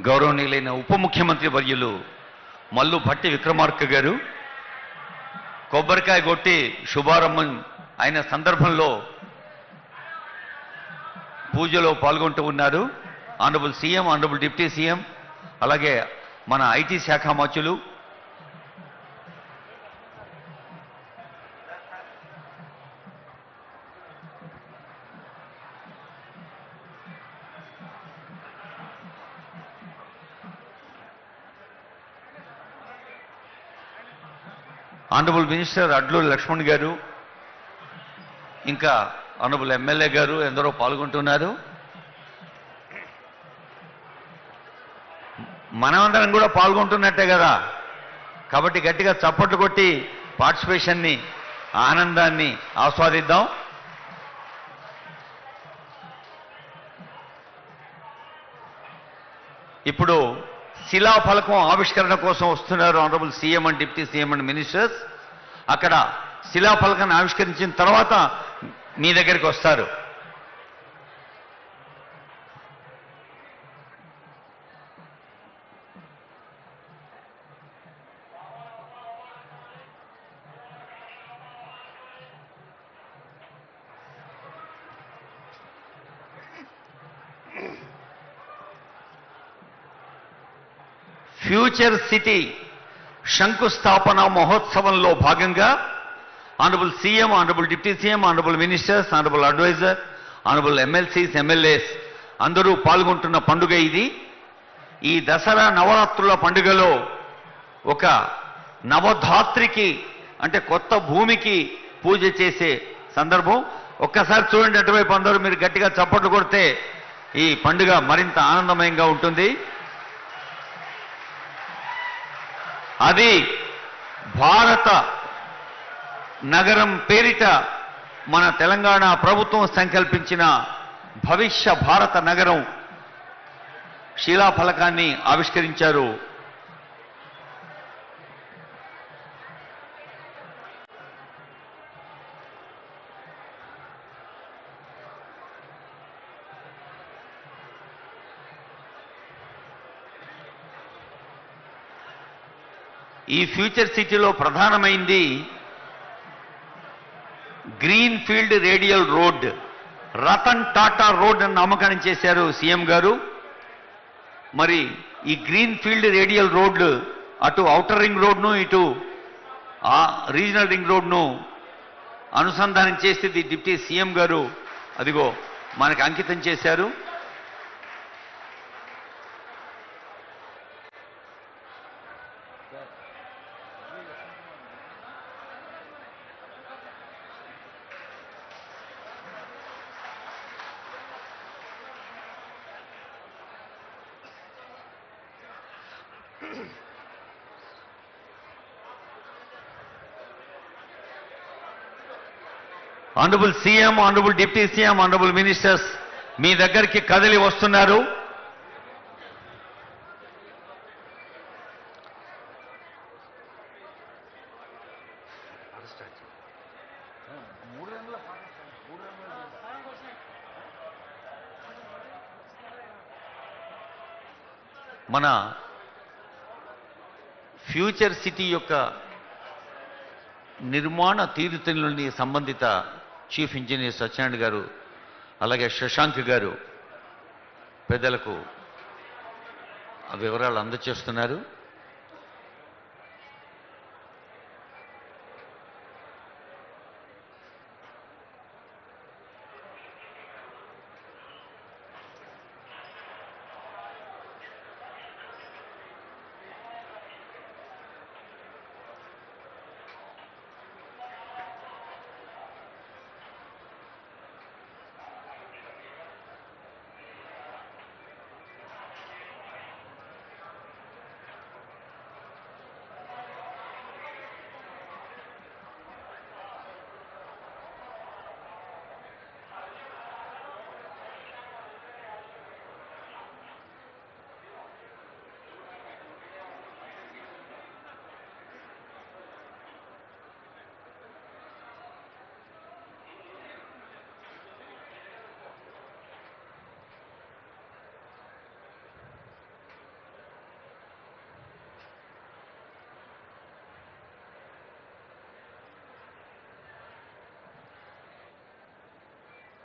గౌరవనీయులైన ఉప ముఖ్యమంత్రి వర్యులు మల్లు భట్టి విక్రమార్క గారు కొబ్బరికాయ కొట్టి శుభారంభం అయిన సందర్భంలో పూజలో పాల్గొంటూ ఉన్నారు. Honourable CM honourable deputy CM అలాగే మన ఐటీ శాఖ మంత్రులు ఆనరబుల్ మినిస్టర్ అడ్లూరి లక్ష్మణ్ గారు ఇంకా ఆనరబుల్ ఎమ్మెల్యే గారు ఎందరో పాల్గొంటున్నారు. మనమందరం కూడా పాల్గొంటున్నట్టే కదా. కాబట్టి గట్టిగా చప్పట్లు కొట్టి పార్టిసిపేషన్ని ఆనందాన్ని ఆస్వాదిద్దాం. ఇప్పుడు శిలాఫలకం ఆవిష్కరణ కోసం వస్తున్నారు honourable CM and deputy CM and ministers. అక్కడ శిలాఫలకాన్ని ఆవిష్కరించిన తర్వాత మీ దగ్గరికి వస్తారు. ఫ్యూచర్ సిటీ శంకుస్థాపన మహోత్సవంలో భాగంగా honourable CM honourable deputy CM honourable ministers honourable advisor honourable MLCs MLAs అందరూ పాల్గొంటున్న పండుగ ఇది. ఈ దసరా నవరాత్రుల పండుగలో ఒక నవధాత్రికి అంటే కొత్త భూమికి పూజ చేసే సందర్భం. ఒక్కసారి చూడండి అటువైపు అందరూ మీరు గట్టిగా చప్పట్లు కొడితే ఈ పండుగ మరింత ఆనందమయంగా ఉంటుంది. అది భారత నగరం పేరిట మన తెలంగాణ ప్రభుత్వం సంకల్పించిన భవిష్య భారత నగరం శిలాఫలకాన్ని ఆవిష్కరించారు ఈ ఫ్యూచర్ సిటీలో ప్రధానమైంది green field radial road. Ratan Tata road అని నామకరణం చేశారు సీఎం గారు. మరి ఈ గ్రీన్ ఫీల్డ్ రేడియల్ రోడ్లు అటు ఔటర్ రింగ్ రోడ్ను ఇటు ఆ రీజనల్ రింగ్ రోడ్ను అనుసంధానం చేసేది డిప్యూటీ సీఎం గారు అదిగో మనకి అంకితం చేశారు. Honourable CM honourable deputy CM honourable ministers మీ దగ్గరికి కదిలి వస్తున్నారు. మన ఫ్యూచర్ సిటీ యొక్క నిర్మాణ తీరుతెన్నుల్ని సంబంధిత చీఫ్ ఇంజనీర్ సత్యనారాయణ గారు అలాగే శశాంక్ గారు పెద్దలకు ఆ వివరాలు అందచేస్తున్నారు.